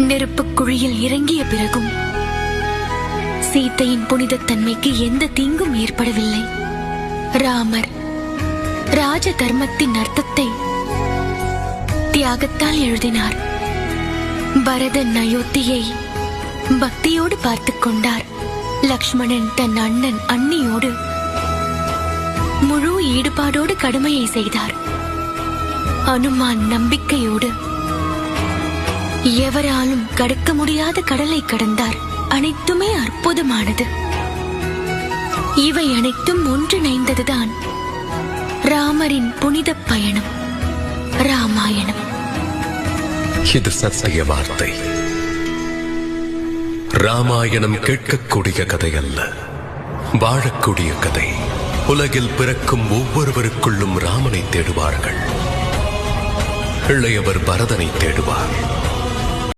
நெருப்புக் குழியில் இறங்கிய பிறகும் சீதையின் புனிதத்தன்மைக்கு எந்த தீங்கும் ஏற்படவில்லை. ராமர் ராஜ தர்மத்தின் அர்த்தத்தை தியாகத்தால் எழுதினார். பரதன் அயோத்தியை பக்தியோடு பார்த்துக் கொண்டார். லக்ஷ்மணன் தன் அண்ணன் அண்ணியோடு முழு ஈடுபாடோடு கடமையை செய்தார். அனுமான் நம்பிக்கையோடு எவராலும் கடக்க முடியாத கடலை கடந்தார். அனைத்துமே அற்புதமானது. இவை அனைத்தும் ஒன்றிணைந்ததுதான் ராமரின் புனித பயணம் ராமாயணம். இது சத்திய வார்த்தை. ராமாயணம் கேட்கக்கூடிய கதை அல்ல வாழக்கூடிய கதை. உலகில் பிறக்கும் ஒவ்வொருவருக்குள்ளும் ராமனை தேடுவார்கள். இளையவர் பரதனை தேடுவார்.